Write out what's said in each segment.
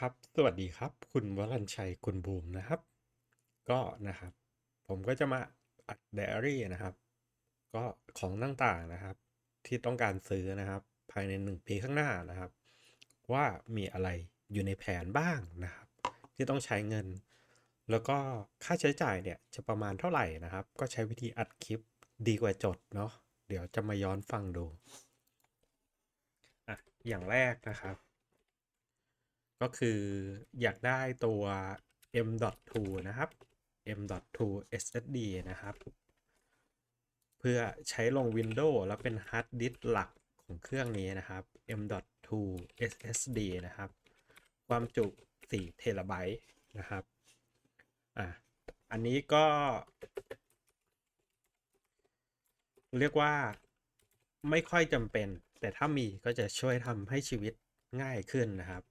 ครับ สวัสดีครับ คุณวรัญชัย คุณบูมนะครับ ก็นะครับ ผมก็จะมาอัดไดอารี่นะครับ ก็ของต่างๆนะครับ ที่ต้องการซื้อนะครับ ภายในหนึ่งปีข้างหน้านะครับ ว่ามีอะไรอยู่ในแผนบ้างนะครับ ที่ต้องใช้เงิน แล้วก็ค่าใช้จ่ายเนี่ยจะประมาณเท่าไหร่นะครับ ก็ใช้วิธีอัดคลิปดีกว่าจดเนาะ เดี๋ยวจะมาย้อนฟังดูอะอย่างแรกนะครับ ก็คืออยากได้ตัว M.2 นะครับ M.2 SSD นะครับ เพื่อใช้ลง Windows แล้วเป็นฮาร์ดดิสก์หลักของเครื่องนี้นะครับ M.2 SSD นะครับ ความจุ4เทราไบต์นะครับ อะ อันนี้ก็ เรียกว่าไม่ค่อยจำเป็น แต่ถ้ามีก็จะช่วยทำให้ชีวิตง่ายขึ้นนะครับ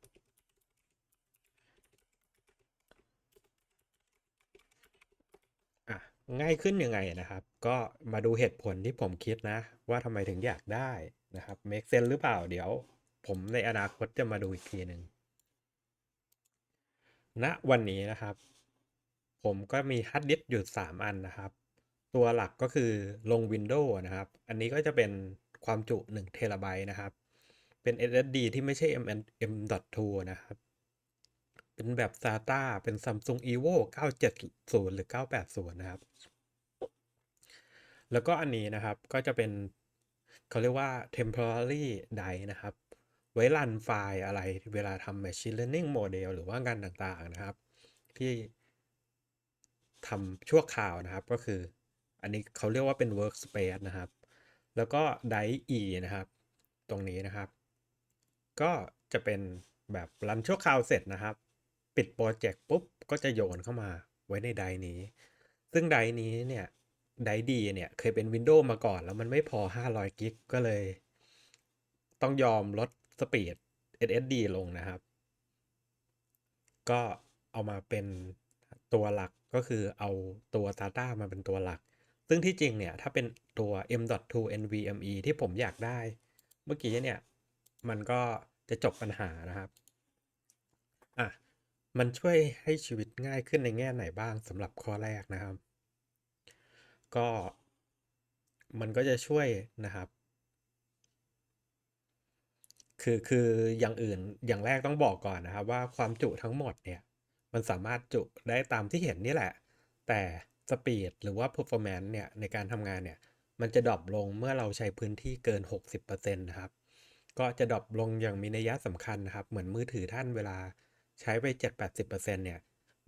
อะ ง่ายขึ้นยังไงนะครับ ก็มาดูเหตุผลที่ผมคิดนะ ว่าทำไมถึงอยากได้นะครับ make sense หรือเปล่าเดี๋ยว ผมในอนาคตจะมาดูอีกทีหนึ่งณวันนี้นะครับ ผมก็มีฮาร์ดดิสก์อยู่ 3 อันนะครับ ตัวหลักก็คือลง Windows นะครับ อันนี้ก็จะเป็นความจุ1เทราไบต์นะครับ เป็น SSD ที่ไม่ใช่ M M.2 นะครับ เป็นแบบ SATA เป็น Samsung Evo 970 หรือ 980 นะครับ แล้วก็อันนี้นะครับก็จะเป็นเขาเรียกว่า temporary drive นะครับ ไว้รันไฟล์อะไรเวลาทำ machine learning model หรือว่างานต่างๆนะครับ ที่ทำชั่วคราวนะครับก็คือ อันนี้เขาเรียกว่าเป็น workspace นะครับ แล้วก็ drive E นะครับ ตรงนี้นะครับ ก็จะเป็นแบบรันชั่วคราวเสร็จนะครับ ปิดโปรเจกต์ปุ๊บก็จะโยนเข้ามาไว้ในไดนี้ ซึ่งไดนี้เนี่ยไดดีเนี่ยเคยเป็น Windows มาก่อน แล้วมันไม่พอ 500 กิกก็เลย ต้องยอมลดสปีด SSD ลงนะครับ ก็เอามาเป็นตัวหลักก็คือเอาตัว SATA มาเป็นตัวหลัก ซึ่งที่จริงเนี่ย ถ้าเป็นตัว M.2 NVMe ที่ผมอยากได้ เมื่อกี้เนี่ย มันก็จะจบปัญหานะครับ อะ มันช่วยให้ชีวิตง่ายขึ้นในแง่ไหนบ้างสำหรับข้อแรกนะครับ ก็มันก็จะช่วยนะครับ คือคืออย่างอื่นอย่างแรกต้องบอกก่อนนะครับว่าความจุทั้งหมดเนี่ย มันสามารถจุได้ตามที่เห็นนี่แหละ แต่สปีดหรือว่า performance เนี่ยในการทำงานเนี่ย มันจะดรอปลงเมื่อเราใช้พื้นที่เกิน 60%นะครับ ก็จะดรอปลงอย่างมีนัยสำคัญนะครับ เหมือนมือถือท่านเวลา ใช้ไป 7-80%เนี่ย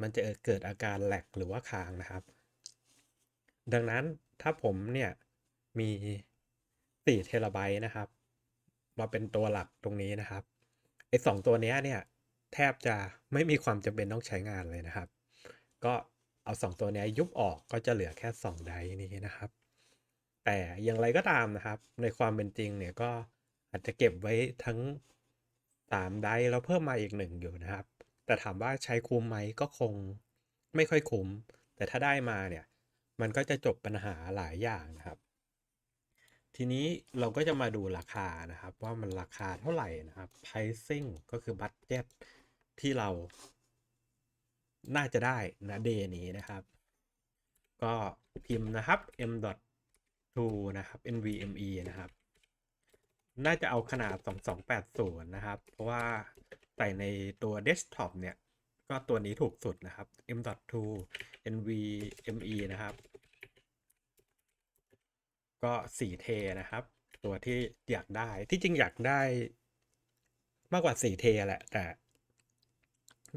มันจะเกิดอาการแหลกหรือว่าค้างนะครับ ดังนั้นถ้าผมเนี่ยมี4เทราไบต์นะครับ มาเป็นตัวหลักตรงนี้นะครับ ไอ้สองตัวเนี้ยเนี่ย แทบจะไม่มีความจำเป็นต้องใช้งานเลยนะครับ ก็เอาสองตัวเนี้ยยุบออกก็จะเหลือแค่ 2 ไดนี้นะครับ แต่อย่างไรก็ตามนะครับ ในความเป็นจริงเนี่ยก็อาจจะเก็บไว้ทั้ง 3 ไดร์แล้วเพิ่มมาอีกหนึ่งอยู่นะครับ แต่ถามว่าใช้คุ้มไหมก็คงไม่ค่อยคุ้ม แต่ถ้าได้มาเนี่ย มันก็จะจบปัญหาหลายอย่างนะครับ ทีนี้เราก็จะมาดูราคานะครับ ว่ามันราคาเท่าไหร่นะครับ pricing ก็คือ budget ที่เรา น่าจะได้นะเดนี้นะครับ ก็พิมพ์นะครับ m.2 นะครับ nvme นะครับ น่าจะเอาขนาด 2280 นะครับ เพราะว่าใส่ในตัว desktop เนี่ย ก็ตัวนี้ถูกสุดนะครับ m.2 nvme นะครับ ก็4เทนะครับ ตัวที่อยากได้ ที่จริงอยากได้มากกว่า4เทแหละ แต่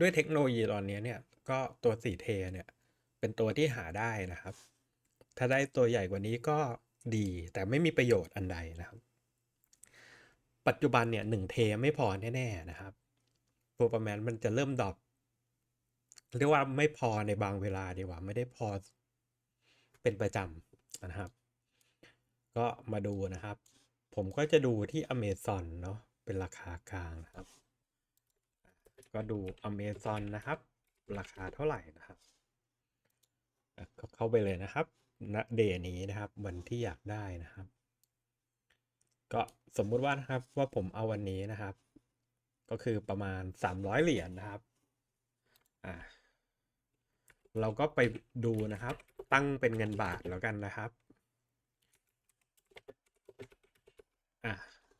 ด้วยเทคโนโลยีตอนนี้เนี่ย ก็ตัว4เทเนี่ย เป็นตัวที่หาได้นะครับ ถ้าได้ตัวใหญ่กว่านี้ก็ดี แต่ไม่มีประโยชน์อันใดนะครับ ปัจจุบันเนี่ยหนึ่งเทไม่พอแน่ๆนะครับโปรแกรมมันจะเริ่มดรอปเรียกว่าไม่พอในบางเวลาดีกว่า ไม่ได้พอเป็นประจำนะครับ ก็มาดูนะครับ ผมก็จะดูที่ Amazon เนาะเป็นราคากลางนะครับ ก็ดู Amazon นะครับ ราคาเท่าไหร่นะครับก็เข้าไปเลยนะครับณเดย์นี้นะครับ วันที่อยากได้นะครับ ก็สมมุติว่านะครับว่าผมเอาวันนี้นะครับ ก็คือประมาณ 300 เหรียญนะครับอ่าเราก็ไปดูนะครับ ตั้งเป็นเงินบาทแล้วกันนะครับอะ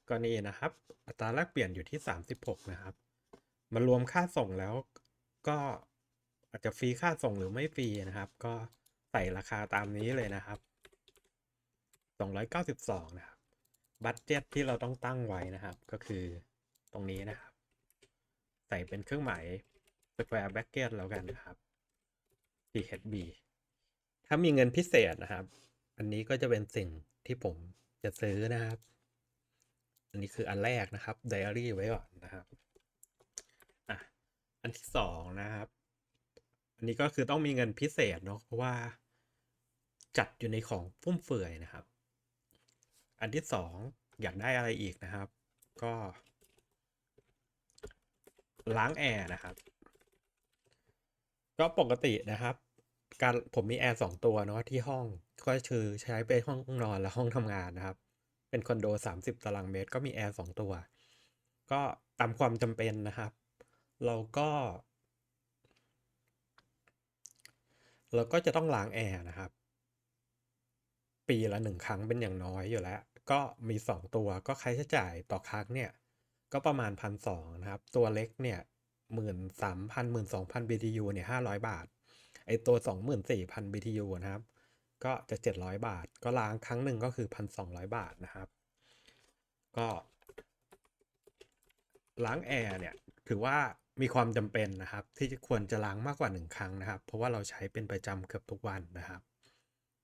ก็นี่นะครับ อัตราแลกเปลี่ยนอยู่ที่ 36 นะครับมารวมค่าส่งแล้วก็อาจจะฟรีค่าส่งหรือไม่ฟรีนะครับ ก็ใส่ราคาตามนี้เลยนะครับ 292 นะครับ บัตเจ็ตที่เราต้องตั้งไว้นะครับ ก็คือตรงนี้นะครับ ใส่เป็นเครื่องหมาย square bracket แล้วกันนะครับ THB ถ้ามีเงินพิเศษนะครับ อันนี้ก็จะเป็นสิ่งที่ผมจะซื้อนะครับ อันนี้คืออันแรกนะครับไดอารี่ไว้ก่อนนะครับอะอันที่สองนะครับ อันนี้ก็คือต้องมีเงินพิเศษเนาะเพราะว่าจัดอยู่ในของฟุ่มเฟือยนะครับ อันที่สองอยากได้อะไรอีกนะครับ ก็ ล้างแอร์นะครับ ก็ปกตินะครับ การผมมีแอร์สองตัวเนาะที่ห้องก็คือใช้เป็นห้องนอนและห้องทำงานนะครับ เป็นคอนโด30ตารางเมตร ก็มีแอร์สองตัว ก็ตามความจำเป็นนะครับ เราก็เราก็จะต้องล้างแอร์นะครับ ปีละหนึ่งครั้งเป็นอย่างน้อยอยู่แล้ว ก็มีสองตัวก็ค่าใช้จ่ายต่อครั้งเนี่ย ก็ประมาณพันสองนะครับ ตัวเล็กเนี่ยหมื่นสามพันหมื่นสองพัน BTU เนี่ยห้าร้อยบาท ไอตัวสองหมื่นสี่พัน BTU นะครับ ก็จะเจ็ดร้อยบาท ก็ล้างครั้งหนึ่งก็คือพันสองร้อยบาทนะครับ ก็ล้างแอร์เนี่ยถือว่ามีความจำเป็นนะครับ ที่ควรจะล้างมากกว่าหนึ่งครั้งนะครับ เพราะว่าเราใช้เป็นประจำเกือบทุกวันนะครับ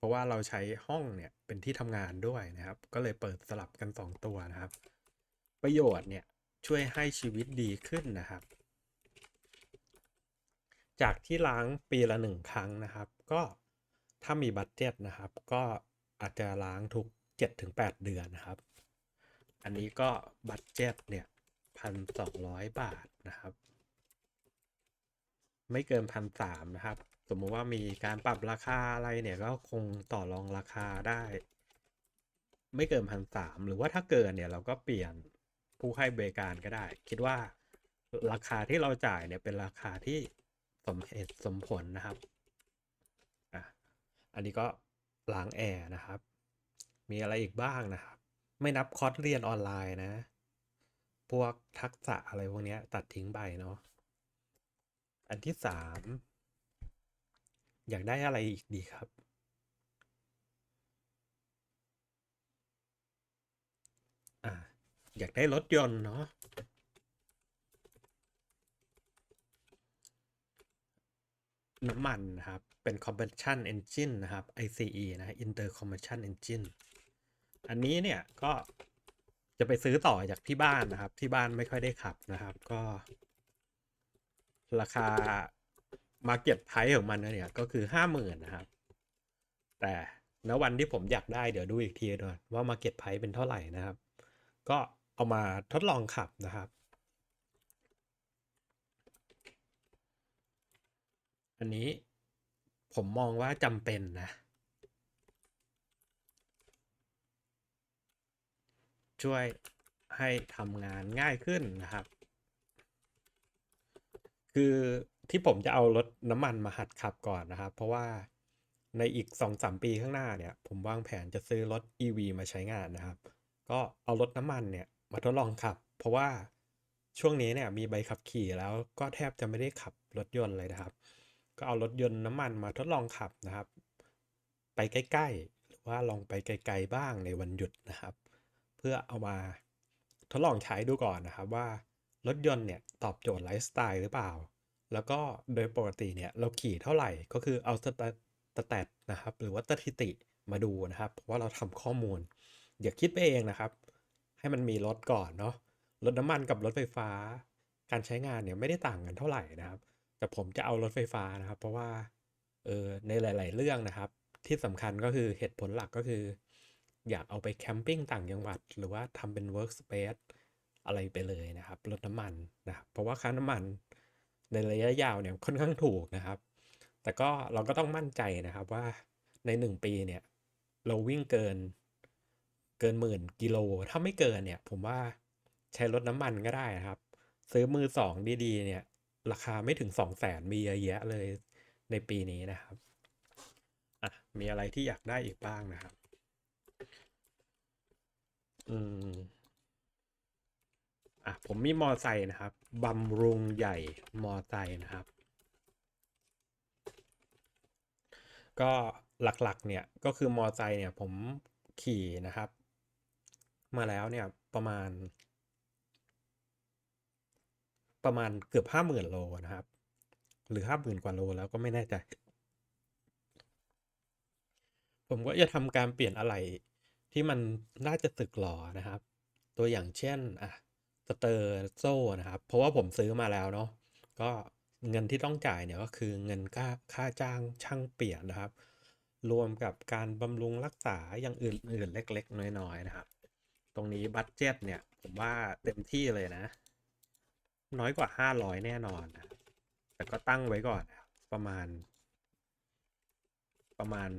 ราะว่าเราใช้ห้องเนี่ยเป็นที่ทำงานด้วยนะครับ ก็เลยเปิดสลับกัน 2 ตัวนะครับ ประโยชน์เนี่ยช่วยให้ชีวิตดีขึ้นนะครับ จากที่ล้างปีละหนึ่งครั้งนะครับ ก็ถ้ามีบัตเจ็ตนะครับ ก็อาจจะล้างทุก 7-8 เดือนนะครับ อันนี้ก็บัตเจ็ตเนี่ยพันสองร้อยบาทนะครับ ไม่เกินพันสามนะครับ สมมุติว่ามีการปรับราคาอะไรเนี่ยก็คงต่อรองราคาได้ ไม่เกินพันสามหรือว่าถ้าเกินเนี่ยเราก็เปลี่ยนผู้ให้บริการก็ได้ คิดว่าราคาที่เราจ่ายเนี่ยเป็นราคาที่สมเหตุสมผลนะครับอะอันนี้ก็ล้างแอร์นะครับ มีอะไรอีกบ้างนะครับ ไม่นับคอร์สเรียนออนไลน์นะ พวกทักษะอะไรพวกเนี้ยตัดทิ้งไปเนาะอันที่สาม อยากได้อะไรอีกดีครับ อ่า อยากได้รถยนต์เนาะ น้ำมันนะครับ เป็น combustion engine นะครับ ICE นะ inter combustion engine อันนี้เนี่ยก็จะไปซื้อต่อจากที่บ้านนะครับ ที่บ้านไม่ค่อยได้ขับนะครับ ก็ ราคา Market Price ของมันเนี่ยก็คือห้าหมื่นนะครับ แต่ณวันที่ผมอยากได้เดี๋ยวดูอีกทีก่อนว่า Market Price เป็นเท่าไหร่นะครับ ก็เอามาทดลองขับนะครับ อันนี้ผมมองว่าจำเป็นนะ ช่วยให้ทำงานง่ายขึ้นนะครับ คือ ที่ผมจะเอารถน้ำมันมาหัดขับก่อนนะครับ เพราะว่าในอีก 2-3 ปีข้างหน้าเนี่ย ผมวางแผนจะซื้อรถ EV มาใช้งานนะครับ ก็เอารถน้ำมันเนี่ยมาทดลองขับ เพราะว่าช่วงนี้เนี่ยมีใบขับขี่แล้วก็แทบจะไม่ได้ขับรถยนต์เลยนะครับ ก็เอารถยนต์น้ำมันมาทดลองขับนะครับ ไปใกล้ๆ หรือว่าลองไปไกลๆบ้างในวันหยุดนะครับ เพื่อเอามาทดลองใช้ดูก่อนนะครับว่ารถยนต์เนี่ยตอบโจทย์ไลฟ์สไตล์หรือเปล่า แล้วก็โดยปกติเนี่ยเราขี่เท่าไหร่ก็คือเอาสแตแตทนะครับ หรือว่าสถิติมาดูนะครับ เพราะว่าเราทำข้อมูลอย่าคิดไปเองนะครับ ให้มันมีรถก่อนเนาะรถน้ำมันกับรถไฟฟ้า การใช้งานเนี่ยไม่ได้ต่างกันเท่าไหร่นะครับ แต่ผมจะเอารถไฟฟ้านะครับ เพราะว่าเออในหลาย ๆ เรื่องนะครับ ที่สำคัญก็คือเหตุผลหลักก็คือ อยากเอาไปแคมปิ้งต่างจังหวัด หรือว่าทำเป็นเวิร์กสเปซอะไรไปเลยนะครับรถน้ำมันนะครับเพราะว่าค่าน้ำมัน ในระยะยาวเนี่ยค่อนข้างถูกนะครับ แต่ก็เราก็ต้องมั่นใจนะครับว่าในหนึ่งปีเนี่ยเราวิ่งเกินเกินหมื่นกิโล ถ้าไม่เกินเนี่ย ผมว่าใช้รถน้ำมันก็ได้นะครับ ซื้อมือสองดีๆ เนี่ย ราคาไม่ถึงสองแสนมีเยอะแยะเลยในปีนี้นะครับอะมีอะไรที่อยากได้อีกบ้างนะครับ อืม อะผมมีมอไซค์นะครับบำรุงใหญ่มอไซค์นะครับ ก็หลักๆเนี่ยก็คือมอไซค์เนี่ยผมขี่นะครับ มาแล้วเนี่ยประมาณ ประมาณเกือบห้าหมื่นโลนะครับ หรือห้าหมื่นกว่าโลแล้วก็ไม่แน่ใจผมก็จะทำการเปลี่ยนอะไรที่มันน่าจะสึกหรอนะครับ ตัวอย่างเช่นอะ สเตอร์โซ่นะครับ เพราะว่าผมซื้อมาแล้วเนาะก็เงินที่ต้องจ่ายเนี่ยก็คือเงินค่าค่าจ้างช่างเปลี่ยนนะครับ รวมกับการบำรุงรักษาอย่างอื่นๆเล็ก ๆ น้อยๆนะครับ ตรงนี้บัตเจ็ตเนี่ย ผมว่าเต็มที่เลยนะ น้อยกว่าห้าร้อยแน่นอนนะแต่ก็ตั้งไว้ก่อนประมาณ ประมาณ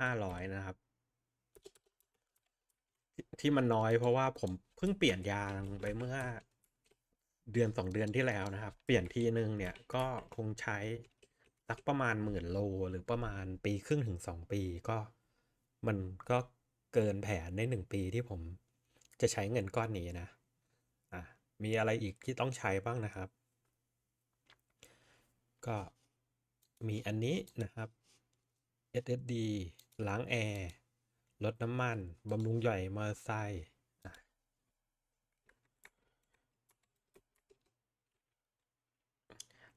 ห้าร้อยนะครับ ที่มันน้อยเพราะว่าผม พิ่งเปลี่ยนยางไปเมื่อเดือนสองเดือนที่แล้วนะครับ เปลี่ยนทีนึงเนี่ยก็คงใช้สักประมาณหมื่นโลหรือประมาณปีครึ่งถึงสองปีก็มันก็เกินแผนในหนึ่งปีที่ผมจะใช้เงินก้อนนี้นะอะมีอะไรอีกที่ต้องใช้บ้างนะครับ ก็มีอันนี้นะครับ SSD ล้างแอร์ลดน้ำมันบำรุงใหญ่มอเตอร์ไซค์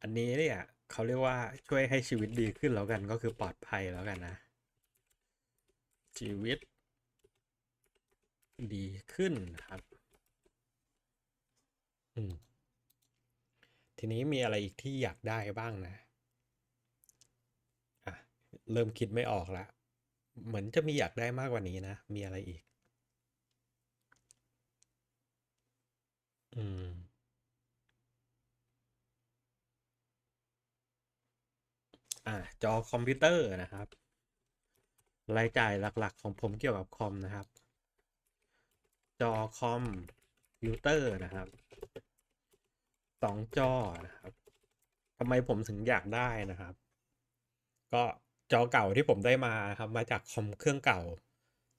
อันนี้เนี่ยเขาเรียกว่าช่วยให้ชีวิตดีขึ้นแล้วกันก็คือปลอดภัยแล้วกันนะ ชีวิต ดีขึ้นครับ อืม ทีนี้มีอะไรอีกที่อยากได้บ้างนะอะเริ่มคิดไม่ออกแล้วเหมือนจะมีอยากได้มากกว่านี้นะ มีอะไรอีก อืม อะจอคอมพิวเตอร์นะครับ รายจ่ายหลักๆ ของผมเกี่ยวกับคอมนะครับ จอคอมพิวเตอร์นะครับสองจอนะครับทำไมผมถึงอยากได้นะครับ ก็จอเก่าที่ผมได้มาครับ มาจากคอมเครื่องเก่า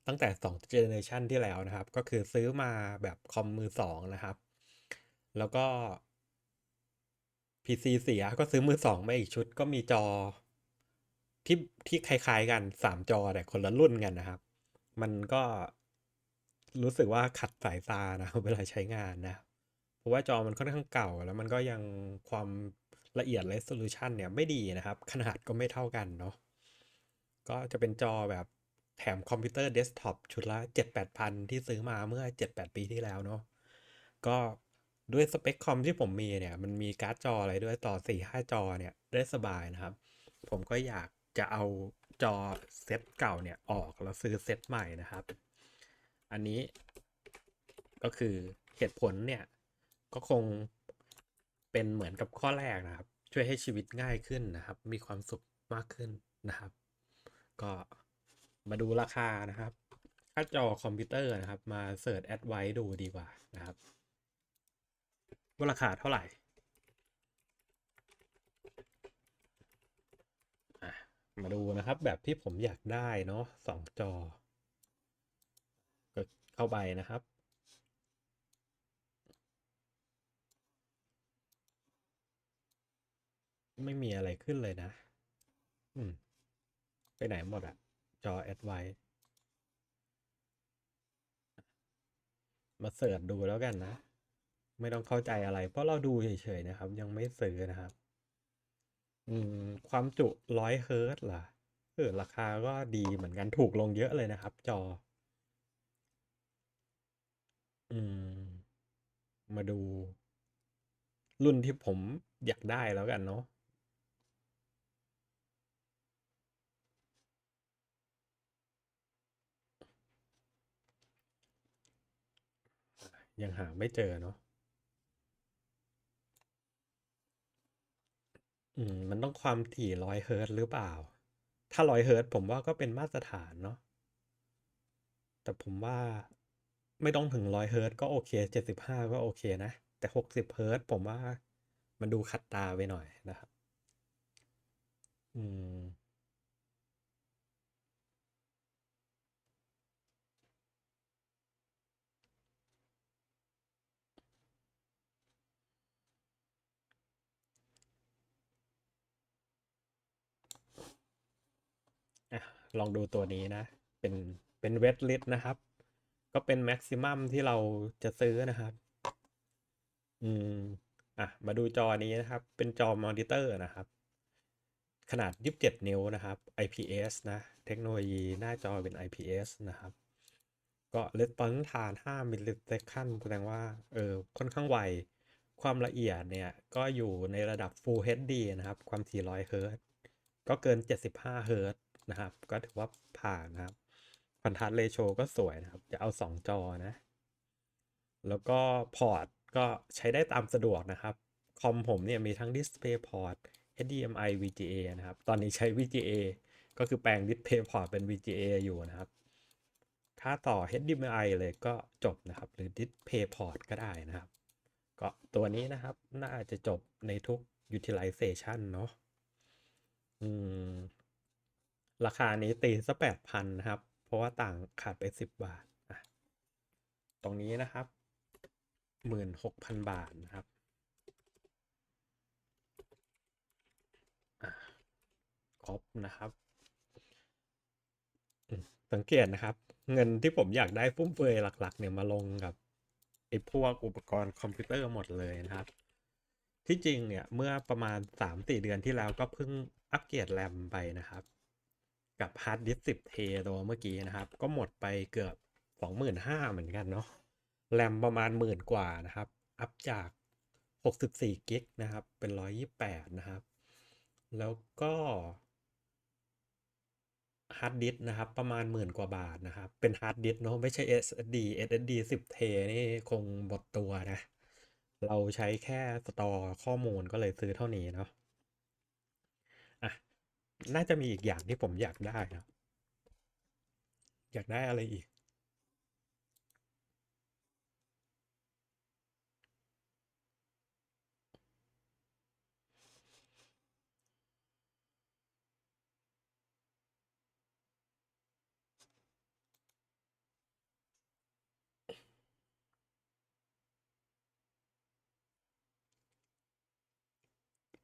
ตั้งแต่สองเจเนอเรชันที่แล้วนะครับ ก็คือซื้อมาแบบคอมมือสองนะครับ แล้วก็ PC เสียก็ซื้อมือสองมาอีกชุดก็มีจอ ที่ที่คล้ายๆกันสามจอแต่คนละรุ่นกันนะครับ มันก็รู้สึกว่าขัดสายตานะเวลาใช้งานนะเพราะว่าจอมันค่อนข้างเก่า แล้วมันก็ยังความละเอียด resolution เนี่ยไม่ดีนะครับ ขนาดก็ไม่เท่ากันเนาะก็จะเป็นจอแบบแถมคอมพิวเตอร์เดสก์ท็อปชุดละเจ็ดแปดพันที่ซื้อมาเมื่อเจ็ดแปดปีที่แล้วเนาะก็ ด้วยสเปคคอมที่ผมมีเนี่ยมันมีการ์ดจออะไรด้วยต่อสี่ห้าจอเนี่ยได้สบายนะครับ ผมก็อยากจะเอาจอเซตเก่าเนี่ยออกแล้วซื้อเซตใหม่นะครับ อันนี้ก็คือเหตุผลเนี่ยก็คงเป็นเหมือนกับข้อแรกนะครับ ช่วยให้ชีวิตง่ายขึ้นนะครับ มีความสุขมากขึ้นนะครับ ก็มาดูราคานะครับ ค่าจอคอมพิวเตอร์นะครับ มาเสิร์ชแอดไว้ดูดีกว่านะครับ ว่าราคาเท่าไหร่มาดูนะครับแบบที่ผมอยากได้เนาะสองจอ ก็เข้าไปนะครับ ไม่มีอะไรขึ้นเลยนะ อืม ไปไหนหมดอะจอแอดไว้มาเสิร์ชดูแล้วกันนะ ไม่ต้องเข้าใจอะไร เพราะเราดูเฉยๆนะครับ ยังไม่ซื้อนะครับ อืม ความจุร้อยเฮิร์ตล่ะเออราคาก็ดีเหมือนกันถูกลงเยอะเลยนะครับ จอ อืม มาดู รุ่นที่ผมอยากได้แล้วกันเนาะยังหาไม่เจอเนาะ อืมมันต้องความถี่ร้อยเฮิร์ตซ์หรือเปล่า ถ้าร้อยเฮิร์ตซ์ผมว่าก็เป็นมาตรฐานเนาะแต่ผมว่าไม่ต้องถึงร้อยเฮิร์ตซ์ก็โอเคเจ็ดสิบห้าก็โอเคนะ แต่หกสิบเฮิร์ตซ์ผมว่ามันดูขัดตาไปหน่อยนะครับ อืม ลองดูตัวนี้นะ เป็นเป็นเวทลิสนะครับ ก็เป็นแม็กซิมัมที่เราจะซื้อนะครับ อืมอะมาดูจอนี้นะครับ เป็นจอมอนิเตอร์นะครับ ขนาด 27 นิ้วนะครับ IPS นะ เทคโนโลยีหน้าจอเป็น IPS นะครับ ก็ response time 5มิลลิเซคันแสดงว่า เออ ค่อนข้างไว ความละเอียดเนี่ย ก็อยู่ในระดับ Full HD นะครับ ความ 400 เฮิร์ตก็เกิน 75 เฮิร์ต นะครับ ก็ถือว่าผ่านนะครับพันทัดเรโชก็สวยนะครับ จะเอา 2 จอนะ แล้วก็พอร์ตก็ใช้ได้ตามสะดวกนะครับ คอมผมเนี่ยมีทั้ง Display Port HDMI VGA นะครับ ตอนนี้ใช้ VGA ก็คือแปลง Display Port เป็น VGA อยู่นะครับ ถ้าต่อ HDMI เลยก็จบนะครับ หรือ Display Port ก็ได้นะครับ ก็ตัวนี้นะครับ น่าจะจบในทุก utilization เนาะอืม ราคานี้ตีสักแปดพันนะครับ เพราะว่าต่างขาดไปสิบบาทตรงนี้นะครับหมื่นหกพันบาทนะครับครบนะครับ สังเกตนะครับ เงินที่ผมอยากได้ฟุ่มเฟือยหลัก ๆ เนี่ยมาลงกับไอ้พวกอุปกรณ์คอมพิวเตอร์หมดเลยนะครับ ที่จริงเนี่ยเมื่อประมาณ 3-4 เดือนที่แล้วก็เพิ่งอัปเกรดแรมไปนะครับ กับฮาร์ดดิสก์10เทตัวเมื่อกี้นะครับ ก็หมดไปเกือบ 25,000เหมือนกันเนาะแรมประมาณหมื่นกว่านะครับ อัพจาก 64กิกนะครับ เป็น 128 นะครับ แล้วก็ฮาร์ดดิสก์นะครับ ประมาณหมื่นกว่าบาทนะครับ เป็นฮาร์ดดิสก์เนาะไม่ใช่ SSD SSD 10เทนี่คงหมดตัวนะ เราใช้แค่สตอร์ข้อมูลก็เลยซื้อเท่านี้เนาะ น่าจะมีอีกอย่างที่ผมอยากได้นะอยากได้อะไรอีก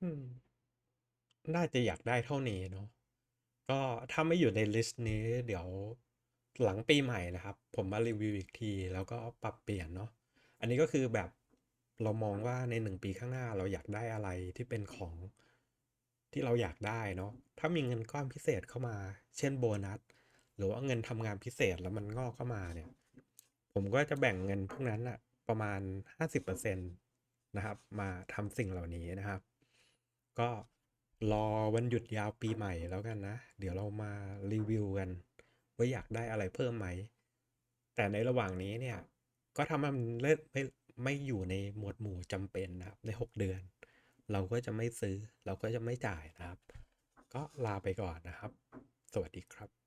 อืม น่าจะอยากได้เท่านี้เนาะก็ถ้าไม่อยู่ในลิสต์นี้เดี๋ยวหลังปีใหม่นะครับ ผมมารีวิวอีกที แล้วก็ปรับเปลี่ยนเนาะอันนี้ก็คือแบบเรามองว่าในหนึ่งปีข้างหน้าเราอยากได้อะไรที่เป็นของที่เราอยากได้เนาะถ้ามีเงินก้อนพิเศษเข้ามา เช่นโบนัสหรือว่าเงินทำงานพิเศษแล้วมันงอกเข้ามาเนี่ย ผมก็จะแบ่งเงินพวกนั้นอะประมาณ 50%นะครับ มาทำสิ่งเหล่านี้นะครับ ก็ รอวันหยุดยาวปีใหม่แล้วกันนะ เดี๋ยวเรามารีวิวกัน ว่าอยากได้อะไรเพิ่มไหม แต่ในระหว่างนี้เนี่ย ก็ทำให้มันเลิกไม่ไม่อยู่ในหมวดหมู่จำเป็นนะครับ ใน 6 เดือน เราก็จะไม่ซื้อ เราก็จะไม่จ่ายนะครับ ก็ลาไปก่อนนะครับ สวัสดีครับ